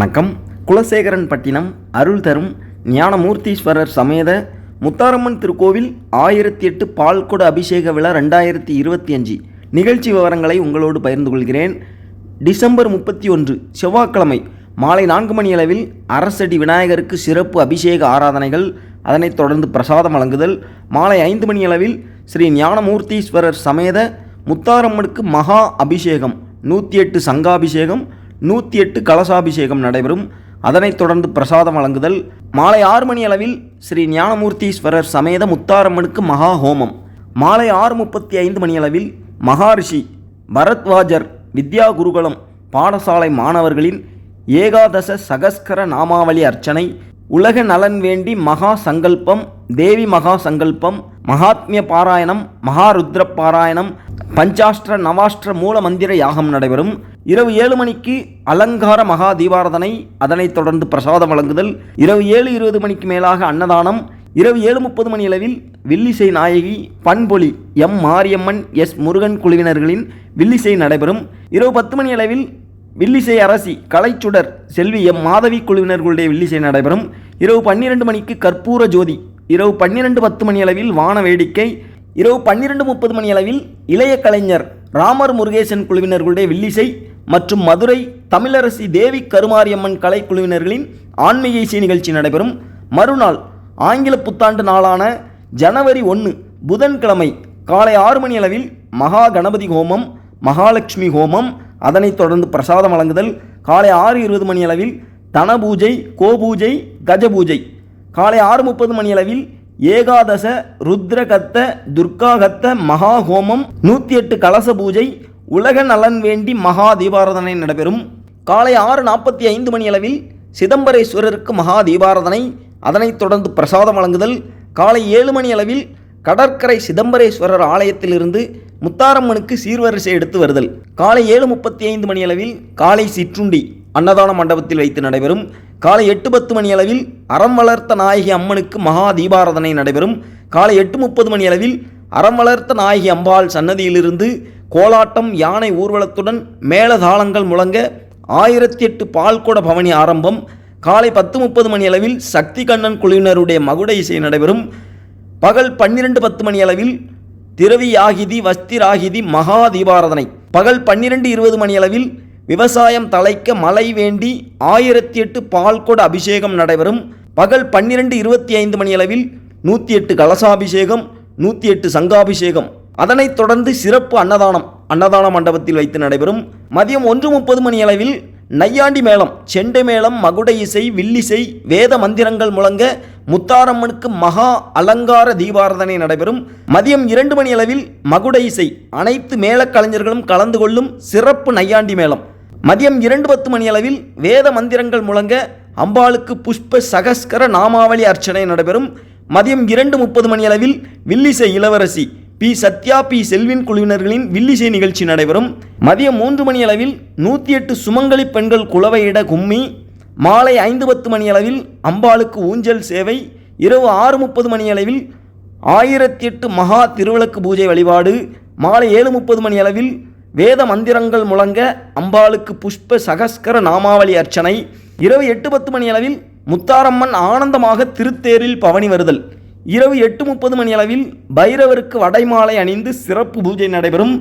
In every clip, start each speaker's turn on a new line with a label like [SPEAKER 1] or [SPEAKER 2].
[SPEAKER 1] வணக்கம். குலசேகரன் பட்டினம் அருள் தரும் ஞானமூர்த்தீஸ்வரர் சமேத முத்தாரம்மன் திருக்கோவில் ஆயிரத்தி எட்டு பால்குட அபிஷேக விழா ரெண்டாயிரத்தி இருபத்தி அஞ்சு. நிகழ்ச்சி விவரங்களை உங்களோடு பகிர்ந்து கொள்கிறேன். டிசம்பர் முப்பத்தி ஒன்று செவ்வாய்க்கிழமை மாலை நான்கு மணி அளவில் அரசடி விநாயகருக்கு சிறப்பு அபிஷேக ஆராதனைகள். அதனைத் தொடர்ந்து பிரசாதம் வழங்குதல். மாலை ஐந்து மணி அளவில் ஸ்ரீ ஞானமூர்த்தீஸ்வரர் சமேத முத்தாரம்மனுக்கு மகா அபிஷேகம். நூற்றி எட்டு சங்காபிஷேகம். நூற்றி எட்டு கலசாபிஷேகம் நடைபெறும். அதனைத் தொடர்ந்து பிரசாதம் வழங்குதல். மாலை ஆறு மணி அளவில் ஸ்ரீ ஞானமூர்த்தீஸ்வரர் சமேத முத்தாரம்மனுக்கு மகா ஹோமம். மாலை ஆறு முப்பத்தி ஐந்து மணி அளவில் மகாரிஷி பரத்வாஜர் வித்யா குருகுலம் பாடசாலை மாணவர்களின் ஏகாதச சகஸ்கர நாமாவளி அர்ச்சனை உலக நலன் வேண்டி மகா சங்கல்பம் தேவி மகா சங்கல்பம் மகாத்மிய பாராயணம் மகாருத்ர பாராயணம் பஞ்சாஷ்டிர நவாஷ்டிர மூல மந்திர யாகம் நடைபெறும். இரவு ஏழு மணிக்கு அலங்கார மகா தீபாரதனை அதனைத் தொடர்ந்து பிரசாதம் வழங்குதல். இரவு ஏழு இருபது மணிக்கு மேலாக அன்னதானம். இரவு ஏழு முப்பது மணி அளவில் வில்லிசை நாயகி பண்பொலி எம் மாரியம்மன் எஸ் முருகன் குழுவினர்களின் வில்லிசை நடைபெறும். இரவு பத்து மணி அளவில் வில்லிசை அரசி கலைச்சுடர் செல்வி எம் மாதவி குழுவினர்களுடைய வில்லிசை நடைபெறும். இரவு பன்னிரண்டு மணிக்கு கற்பூர ஜோதி இரவு பன்னிரண்டு பத்து மணி அளவில் வான வேடிக்கை. இரவு பன்னிரண்டு முப்பது மணி அளவில் இளைய கலைஞர் ராமர் முருகேசன் குழுவினர்களுடைய வில்லிசை. மற்றும் மதுரை தமிழரசி தேவி கருமாரியம்மன் கலைக்குழுவினர்களின் ஆன்மீக இசை நிகழ்ச்சி நடைபெறும். மறுநாள் ஆங்கில புத்தாண்டு நாளான ஜனவரி ஒன்று புதன்கிழமை காலை ஆறு மணி அளவில் மகா கணபதி ஹோமம் மகாலட்சுமி ஹோமம். அதனைத் தொடர்ந்து பிரசாதம் வழங்குதல். காலை ஆறு இருபது மணி அளவில் தனபூஜை கோபூஜை கஜபூஜை காலை ஆறு முப்பது மணி அளவில் ஏகாதச ருத்ரகத்த துர்காகத்த மகா ஹோமம். நூற்றி எட்டு கலச பூஜை உலக நலன் வேண்டி மகா தீபாராதனை நடைபெறும். காலை ஆறு நாற்பத்தி ஐந்து மணி அளவில் சிதம்பரேஸ்வரருக்கு மகா தீபாராதனை அதனைத் தொடர்ந்து பிரசாதம் வழங்குதல். காலை ஏழு மணி அளவில் கடற்கரை சிதம்பரேஸ்வரர் ஆலயத்திலிருந்து முத்தாரம்மனுக்கு சீர்வரிசை எடுத்து வருதல். காலை ஏழு முப்பத்தி ஐந்து மணி அளவில் காலை சிற்றுண்டி அன்னதான மண்டபத்தில் வைத்து நடைபெறும். காலை எட்டு பத்து மணி அளவில் அறம் வளர்த்த நாயகி அம்மனுக்கு மகா தீபாராதனை நடைபெறும். காலை எட்டு முப்பது மணி அளவில் அறம் வளர்த்த நாயகி அம்பாள் சன்னதியிலிருந்து கோலாட்டம் யானை ஊர்வலத்துடன் மேளதாளங்கள் முழங்க ஆயிரத்தி எட்டு பால்குட பவனி ஆரம்பம். காலை பத்து முப்பது மணி அளவில் சக்தி கண்ணன் குழுவினருடைய மகுட இசை நடைபெறும். பகல் பன்னிரண்டு பத்து மணி அளவில் திரவியாகிதி வஸ்திராகிதி மகா தீபாராதனை. பகல் பன்னிரண்டு இருபது மணி அளவில் விவசாயம் தலைக்க மழை வேண்டி ஆயிரத்தி எட்டு பால்கொட அபிஷேகம் நடைபெறும். பகல் பன்னிரெண்டு இருபத்தி ஐந்து மணி அளவில் நூற்றி எட்டு கலசாபிஷேகம் நூற்றி எட்டு சங்காபிஷேகம். அதனைத் தொடர்ந்து சிறப்பு அன்னதானம். அன்னதான மண்டபத்தில் வைத்து நடைபெறும் மதியம் ஒன்று முப்பது மணி அளவில் நையாண்டி மேளம் செண்டை மேளம் மகுட இசை வில்லிசை வேத மந்திரங்கள் முழங்க முத்தாரம்மனுக்கு மகா அலங்கார தீபாரதனை நடைபெறும். மதியம் இரண்டு மணி அளவில் மகுட இசை. அனைத்து மேளக்கலைஞர்களும் கலந்து கொள்ளும் சிறப்பு நையாண்டி மேளம். மதியம் இரண்டு பத்து மணி அளவில் வேத மந்திரங்கள் முழங்க அம்பாளுக்கு புஷ்ப சகஸ்கர நாமாவளி அர்ச்சனை நடைபெறும். மதியம் இரண்டு முப்பது மணி அளவில் வில்லிசை இளவரசி பி. சத்யா பி. செல்வின் குழுவினர்களின் வில்லிசை நிகழ்ச்சி நடைபெறும். மதியம் மூன்று மணி அளவில் நூற்றி எட்டு சுமங்கலி பெண்கள் குலவையிட கும்மி மாலை ஐந்து பத்து மணி அளவில் அம்பாளுக்கு ஊஞ்சல் சேவை இரவு ஆறு முப்பது மணி அளவில் ஆயிரத்தி எட்டு மகா திருவிளக்கு பூஜை வழிபாடு மாலை ஏழு முப்பது மணி அளவில் வேத மந்திரங்கள் முழங்க அம்பாளுக்கு புஷ்ப சகஸ்கர நாமாவளி அர்ச்சனை இரவு எட்டு பத்து மணி அளவில் முத்தாரம்மன் ஆனந்தமாக திருத்தேரில் பவனி வருதல். இரவு எட்டு முப்பது மணி அளவில் பைரவருக்கு வடைமாலை அணிந்து சிறப்பு பூஜை நடைபெறும்.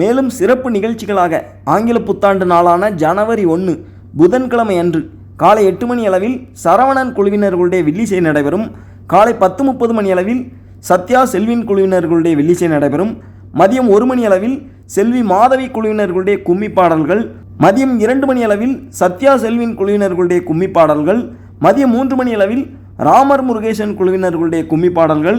[SPEAKER 1] மேலும் சிறப்பு நிகழ்ச்சிகளாக ஆங்கில புத்தாண்டு நாளான ஜனவரி ஒன்று புதன்கிழமை அன்று காலை எட்டு மணி அளவில் சரவணன் குழுவினர்களுடைய வில்லிசை நடைபெறும். காலை பத்து முப்பது மணி அளவில் சத்யா செல்வின் குழுவினர்களுடைய வில்லிசை நடைபெறும். மதியம் ஒரு மணி அளவில் செல்வி மாதவி குழுவினர்களுடைய கும்மி பாடல்கள். மதியம் இரண்டு மணி அளவில் சத்யா செல்வின் குழுவினர்களுடைய கும்மி பாடல்கள். மதியம் மூன்று மணி அளவில் ராமர் முருகேசன் குழுவினர்களுடைய கும்மி பாடல்கள்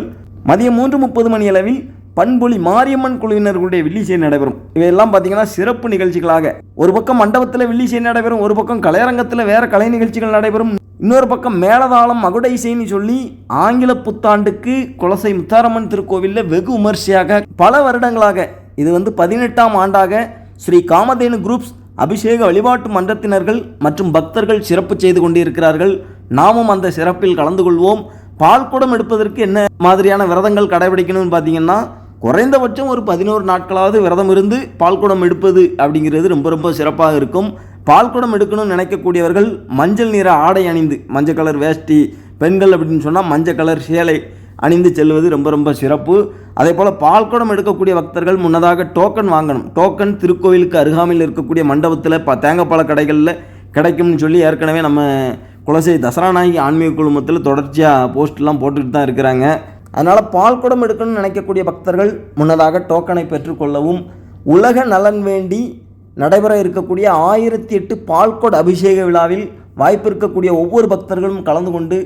[SPEAKER 1] மதியம் மூன்று முப்பது மணி அளவில் பண்பொலி மாரியம்மன் குழுவினர்களுடைய வில்லிசை நடைபெறும். இவையெல்லாம் பார்த்தீங்கன்னா சிறப்பு நிகழ்ச்சிகளாக. ஒரு பக்கம் மண்டபத்தில் வில்லிசை நடைபெறும் ஒரு பக்கம் கலையரங்கத்தில் வேற கலை நிகழ்ச்சிகள் நடைபெறும். இன்னொரு பக்கம் மேலதாளம் மகுட இசைன்னு சொல்லி ஆங்கில புத்தாண்டுக்கு குலசை முத்தாரம்மன் திருக்கோவிலில் வெகு விமர்சையாக பல வருடங்களாக இது வந்து பதினெட்டாம் ஆண்டாக ஸ்ரீ காமதேனு குரூப்ஸ் அபிஷேக வழிபாட்டு மன்றத்தினர்கள் மற்றும் பக்தர்கள் சிறப்பு செய்து கொண்டிருக்கிறார்கள். நாமும் அந்த சிறப்பில் கலந்து கொள்வோம். பால் குடம் எடுப்பதற்கு என்ன மாதிரியான விரதங்கள் கடைபிடிக்கணும்னு பார்த்தீங்கன்னா குறைந்தபட்சம் ஒரு பதினோரு நாட்களாவது விரதம் இருந்து பால்குடம் எடுப்பது அப்படிங்கிறது ரொம்ப ரொம்ப சிறப்பாக இருக்கும். பால் குடம் எடுக்கணும்னு நினைக்கக்கூடியவர்கள் மஞ்சள் நிற ஆடை அணிந்து மஞ்சள் கலர் வேஷ்டி பெண்கள் அப்படின்னு சொன்னால் மஞ்சள் கலர் சேலை அணிந்து செல்வது ரொம்ப ரொம்ப சிறப்பு. அதே போல் பால்குடம் எடுக்கக்கூடிய பக்தர்கள் முன்னதாக டோக்கன் வாங்கணும். டோக்கன் திருக்கோவிலுக்கு அருகாமையில் இருக்கக்கூடிய மண்டபத்தில் ப தேங்காய்பால கடைகளில் கிடைக்கும்னு சொல்லி ஏற்கனவே நம்ம குலசை தசரா நாயகி ஆன்மீக குழுமத்தில் தொடர்ச்சியாக போஸ்ட்லாம் போட்டுக்கிட்டு தான் இருக்கிறாங்க. அதனால் பால்குடம் எடுக்கணும்னு நினைக்கக்கூடிய பக்தர்கள் முன்னதாக டோக்கனை பெற்றுக்கொள்ளவும் உலக நலன் வேண்டி நடைபெற இருக்கக்கூடிய ஆயிரத்தி எட்டு பால்கொட அபிஷேக விழாவில் வாய்ப்பு இருக்கக்கூடிய ஒவ்வொரு பக்தர்களும் கலந்து கொண்டு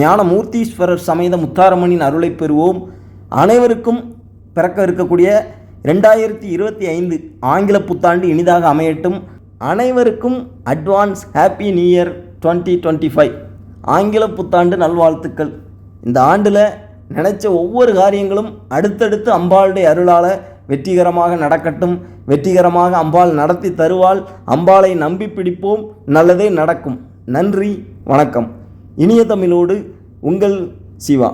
[SPEAKER 1] ஞானமூர்த்தீஸ்வரர் சமேத முத்தாரம்மனின் அருளை பெறுவோம். அனைவருக்கும் பிறக்க இருக்கக்கூடிய ரெண்டாயிரத்தி இருபத்தி ஐந்து ஆங்கில புத்தாண்டு இனிதாக அமையட்டும். அனைவருக்கும் advance happy new year twenty twenty five ஆங்கில புத்தாண்டு நல்வாழ்த்துக்கள். இந்த ஆண்டில் நினச்ச ஒவ்வொரு காரியங்களும் அடுத்தடுத்து அம்பாளுடைய அருளால் வெற்றிகரமாக நடக்கட்டும். வெற்றிகரமாக அம்பாள் நடத்தி தருவாள். அம்பாளை நம்பி பிடிப்போம். நல்லதே நடக்கும். நன்றி வணக்கம். இனிய தமிழோடு உங்கள் சிவா.